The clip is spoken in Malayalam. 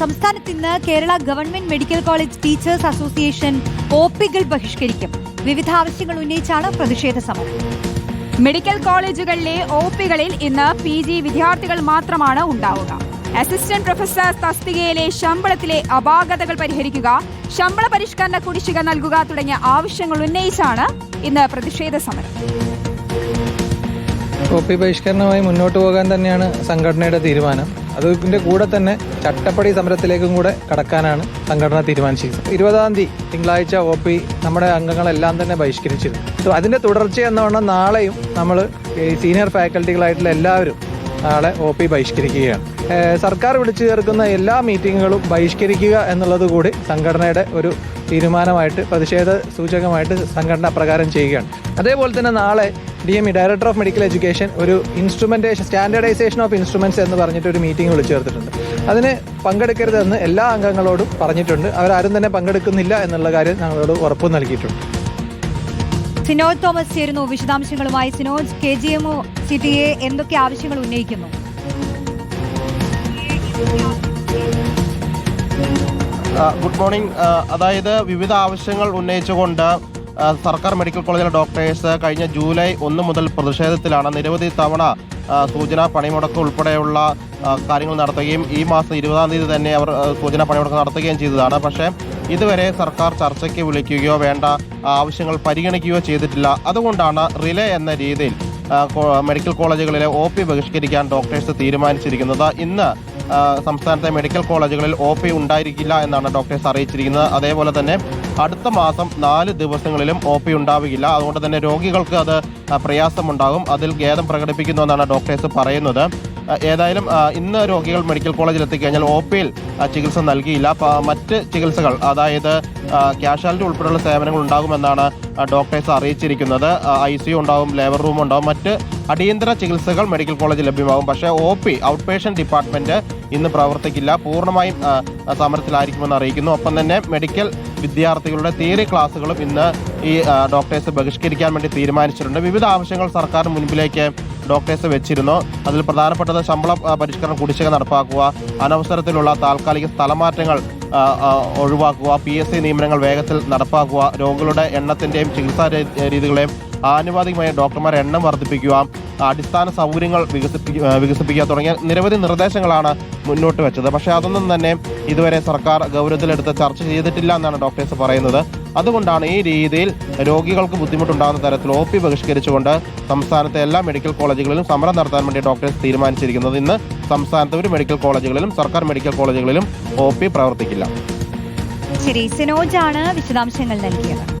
സംസ്ഥാനത്ത് ഇന്ന് Kerala government medical college teachers association O പികൾ ബഹിഷ്കരിക്കും. വിവിധ ആവശ്യങ്ങൾ ഉന്നയിച്ചാണ് പ്രതിഷേധ സമരം. മെഡിക്കൽ കോളേജുകളിലെ ഒ പികളിൽ ഇന്ന് പി ജി വിദ്യാർത്ഥികൾ മാത്രമാണ് ഉണ്ടാവുക. അസിസ്റ്റന്റ് പ്രൊഫസർ തസ്തികയിലെ ശമ്പളത്തിലെ അപാകതകൾ പരിഹരിക്കുക ശമ്പള പരിഷ്കരണ കുടിശ്ശിക നൽകുക തുടങ്ങിയ ആവശ്യങ്ങൾ ഉന്നയിച്ചാണ് ഇന്ന് പ്രതിഷേധ സമരം. ഒ പി ബഹിഷ്കരണവുമായി മുന്നോട്ട് പോകാൻ തന്നെയാണ് സംഘടനയുടെ തീരുമാനം. അതിന്റെ കൂടെ തന്നെ ചട്ടപ്പടി സമരത്തിലേക്കും കൂടെ കടക്കാനാണ് സംഘടന തീരുമാനിച്ചിരിക്കുന്നത്. ഇരുപതാം തീയതി തിങ്കളാഴ്ച ഒ പി നമ്മുടെ അംഗങ്ങളെല്ലാം തന്നെ ബഹിഷ്കരിച്ചിരുന്നു. സോ തുടർച്ച എന്നവണ്ണം നാളെയും നമ്മൾ സീനിയർ ഫാക്കൽറ്റികളായിട്ടുള്ള എല്ലാവരും നാളെ ഒ പി ബഹിഷ്കരിക്കുകയാണ്. സർക്കാർ വിളിച്ചു ചേർക്കുന്ന എല്ലാ മീറ്റിങ്ങുകളും ബഹിഷ്കരിക്കുക എന്നുള്ളത് കൂടി സംഘടനയുടെ ഒരു തീരുമാനമായിട്ട് പ്രതിഷേധ സൂചകമായിട്ട് സംഘടന പ്രകാരം ചെയ്യുകയാണ്. അതേപോലെ തന്നെ നാളെ D M E director of medical education ഒരു ഇൻസ്ട്രുമെന്റേഷൻ സ്റ്റാൻഡേർഡൈസേഷൻ ഓഫ് ഇൻസ്ട്രുമെന്റ്സ് എന്ന് പറഞ്ഞിട്ട് ഒരു മീറ്റിംഗ് വിളിച്ചു ചേർത്തിട്ടുണ്ട്. അതിന് പങ്കെടുക്കരുതെന്ന് എല്ലാ അംഗങ്ങളോടും പറഞ്ഞിട്ടുണ്ട്. അവരാരും തന്നെ പങ്കെടുക്കുന്നില്ല എന്നുള്ള കാര്യം ഞങ്ങളോട് ഉറപ്പ് നൽകിയിട്ടുണ്ട്. സിനോജ് തോമസ് ചേരുന്നു വിശദാംശങ്ങളുമായി. Sinoj K G M C T A എന്തൊക്കെ ആവശ്യങ്ങൾ ഉന്നയിക്കുന്നു? Good morning. അതായത് വിവിധ ആവശ്യങ്ങൾ ഉന്നയിച്ചുകൊണ്ട് സർക്കാർ മെഡിക്കൽ കോളേജിലെ ഡോക്ടേഴ്സ് കഴിഞ്ഞ ജൂലൈ ഒന്ന് മുതൽ പ്രതിഷേധത്തിലാണ് നിരവധി തവണ സൂചനാ പണിമുടക്ക് ഉൾപ്പെടെയുള്ള കാര്യങ്ങൾ നടത്തുകയും ഈ മാസം ഇരുപതാം തീയതി തന്നെ അവർ സൂചനാ പണിമുടക്ക് നടത്തുകയും ചെയ്തതാണ്. പക്ഷേ ഇതുവരെ സർക്കാർ ചർച്ചയ്ക്ക് വിളിക്കുകയോ വേണ്ട ആവശ്യങ്ങൾ പരിഗണിക്കുകയോ ചെയ്തിട്ടില്ല. അതുകൊണ്ടാണ് റിലേ എന്ന രീതിയിൽ മെഡിക്കൽ കോളേജുകളിലെ ഒ പി ബഹിഷ്കരിക്കാൻ ഡോക്ടേഴ്സ് തീരുമാനിച്ചിരിക്കുന്നത്. ഇന്ന് സംസ്ഥാനത്തെ മെഡിക്കൽ കോളേജുകളിൽ ഒ പി ഉണ്ടായിരിക്കില്ല എന്നാണ് ഡോക്ടേഴ്സ് അറിയിച്ചിരിക്കുന്നത്. അതേപോലെ തന്നെ അടുത്ത മാസം നാല് ദിവസങ്ങളിലും ഒ പി ഉണ്ടാവുകയില്ല. അതുകൊണ്ട് തന്നെ രോഗികൾക്ക് അത് പ്രയാസമുണ്ടാകും. അതിൽ ഖേദം പ്രകടിപ്പിക്കുന്നു എന്നാണ് ഡോക്ടേഴ്സ് പറയുന്നത്. ഏതായാലും ഇന്ന് രോഗികൾ മെഡിക്കൽ കോളേജിൽ എത്തിക്കഴിഞ്ഞാൽ ഒ പിയിൽ ചികിത്സ നൽകിയില്ല. മറ്റ് ചികിത്സകൾ അതായത് ക്യാഷ്വാലിറ്റി ഉൾപ്പെടെയുള്ള സേവനങ്ങൾ ഉണ്ടാകുമെന്നാണ് ഡോക്ടേഴ്സ് അറിയിച്ചിരിക്കുന്നത്. ഐ സി യു ഉണ്ടാവും ലേബർ റൂം ഉണ്ടാകും മറ്റ് അടിയന്തര ചികിത്സകൾ മെഡിക്കൽ കോളേജിൽ ലഭ്യമാകും. പക്ഷേ O P outpatient department ഇന്ന് പ്രവർത്തിക്കില്ല. പൂർണമായും സമരത്തിലായിരിക്കുമെന്ന് അറിയിക്കുന്നു. ഒപ്പം തന്നെ മെഡിക്കൽ വിദ്യാർത്ഥികളുടെ തിയറി ക്ലാസ്സുകളും ഇന്ന് ഈ ഡോക്ടേഴ്സ് ബഹിഷ്കരിക്കാൻ വേണ്ടി തീരുമാനിച്ചിട്ടുണ്ട്. വിവിധ ആവശ്യങ്ങൾ സർക്കാർ മുൻപിലേക്ക് ഡോക്ടേഴ്സ് വെച്ചിരുന്നു. അതിൽ പ്രധാനപ്പെട്ടത് ശമ്പള പരിഷ്കരണം കുടിശ്ശിക നടപ്പാക്കുക അനവസരത്തിലുള്ള താൽക്കാലിക സ്ഥലമാറ്റങ്ങൾ ഒഴിവാക്കുക പി എസ് സി നിയമനങ്ങൾ വേഗത്തിൽ നടപ്പാക്കുക രോഗികളുടെ എണ്ണത്തിന്റെയും ചികിത്സാ രീതികളെയും ആനുപാതികമായ ഡോക്ടർമാരെ എണ്ണം വർദ്ധിപ്പിക്കുക അടിസ്ഥാന സൗകര്യങ്ങൾ വികസിപ്പിക്കുക വികസിപ്പിക്കുക തുടങ്ങിയ നിരവധി നിർദ്ദേശങ്ങളാണ് മുന്നോട്ട് വെച്ചത്. പക്ഷേ അതൊന്നും തന്നെ ഇതുവരെ സർക്കാർ ഗൗരവത്തിലെടുത്ത് ചർച്ച ചെയ്തിട്ടില്ല എന്നാണ് ഡോക്ടേഴ്സ് പറയുന്നത്. അതുകൊണ്ടാണ് ഈ രീതിയിൽ രോഗികൾക്ക് ബുദ്ധിമുട്ടുണ്ടാകുന്ന തരത്തിൽ ഒ പി ബഹിഷ്കരിച്ചുകൊണ്ട് സംസ്ഥാനത്തെ എല്ലാ മെഡിക്കൽ കോളേജുകളിലും സമരം നടത്താൻ വേണ്ടി ഡോക്ടേഴ്സ് തീരുമാനിച്ചിരിക്കുന്നത്. ഇന്ന് സംസ്ഥാനത്തെ ഒരു മെഡിക്കൽ കോളേജുകളിലും സർക്കാർ മെഡിക്കൽ കോളേജുകളിലും ഒ പി പ്രവർത്തിക്കില്ല. ശരി സിനോജാണ് വിശദാംശങ്ങൾ നൽകിയത്.